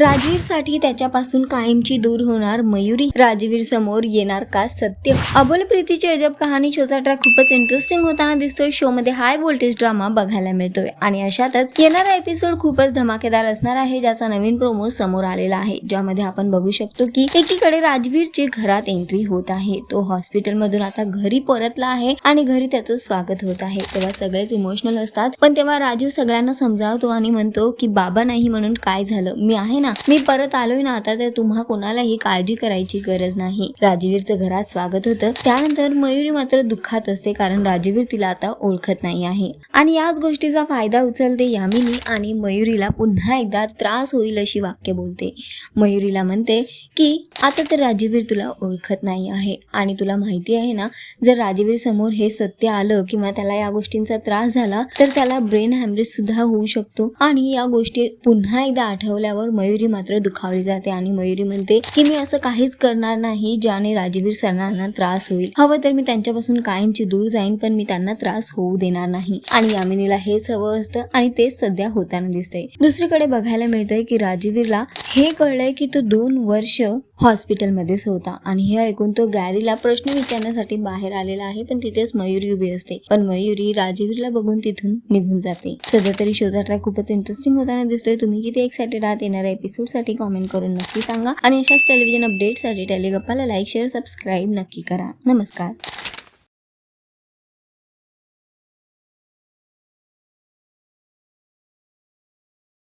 राजवीरसाठी त्याच्यापासून कायमची दूर होणार मयुरी. राजवीर समोर येणार का सत्य? अबोल प्रीतीची अजब कहाणी शोचा ट्रॅक खूपच इंटरेस्टिंग होताना दिसतोय. शो मध्ये हाय व्होल्टेज ड्रामा बघायला मिळतोय. आणि अशातच येणारा एपिसोड खूपच धमाकेदार असणार आहे ज्याचा नवीन प्रोमो समोर आलेला आहे ज्यामध्ये आपण बघू शकतो की एकीकडे राजवीरची घरात एंट्री होत आहे. तो हॉस्पिटल मधून आता घरी परतला आहे आणि घरी त्याचं स्वागत होत आहे. तेव्हा सगळेच इमोशनल असतात. पण तेव्हा राजीव सगळ्यांना समजावतो आणि म्हणतो की बाबा नाही म्हणून काय झालं? मी आहे ना मी परत आलोय ना आता तर तुम्हा कोणालाही काळजी करायची गरज नाही. राजवीरचं घरात स्वागत होतं. त्यानंतर मयुरी मात्र दुःखात असते कारण राजवीर तिला आता ओळखत नाही आहे. आणि याच गोष्टीचा फायदा उचलते यामिनी आणि मयुरीला पुन्हा एकदा त्रास होईल अशी वाक्य बोलते. मयुरीला म्हणते की आता तर राजवीर तुला ओळखत नाही आहे. आणि तुला माहिती आहे ना जर राजवीर समोर हे सत्य आलं किंवा त्याला या गोष्टींचा त्रास झाला तर त्याला ब्रेन हॅमरेज सुद्धा होऊ शकतो. आणि या गोष्टी पुन्हा एकदा आठवल्यावर मयुरी मात्र दुखावली जाते आणि मयुरी म्हणते की मी असं काहीच करणार नाही ज्याने राजवीर सरांना त्रास होईल. हवं तर मी त्यांच्यापासून कायमची दूर जाईन पण मी त्यांना त्रास होऊ देणार नाही. आणि यामिनीला हेच हवं असतं आणि तेच सध्या होताना दिसतंय. दुसरीकडे बघायला मिळतंय की राजवीरला हे कळलंय की तो दोन वर्ष हॉस्पिटलमध्येच होता. आणि हे ऐकून तो गॅरीला प्रश्न विचारण्यासाठी बाहेर आलेला आहे पण तिथेच मयुरी उभी असते. पण मयुरी राजवीरला बघून तिथून निघून जाते. सध्या तरी शोधा ट्रॅक खूपच इंटरेस्टिंग होताना दिसतोय. तुम्ही किती एक्सायटेड आहात येणाऱ्या एपिसोडसाठी कॉमेंट करून नक्की सांगा. आणि अशाच टेलिव्हिजन अपडेटसाठी टेलिगप्पाला लाईक शेअर सबस्क्राईब नक्की करा. नमस्कार.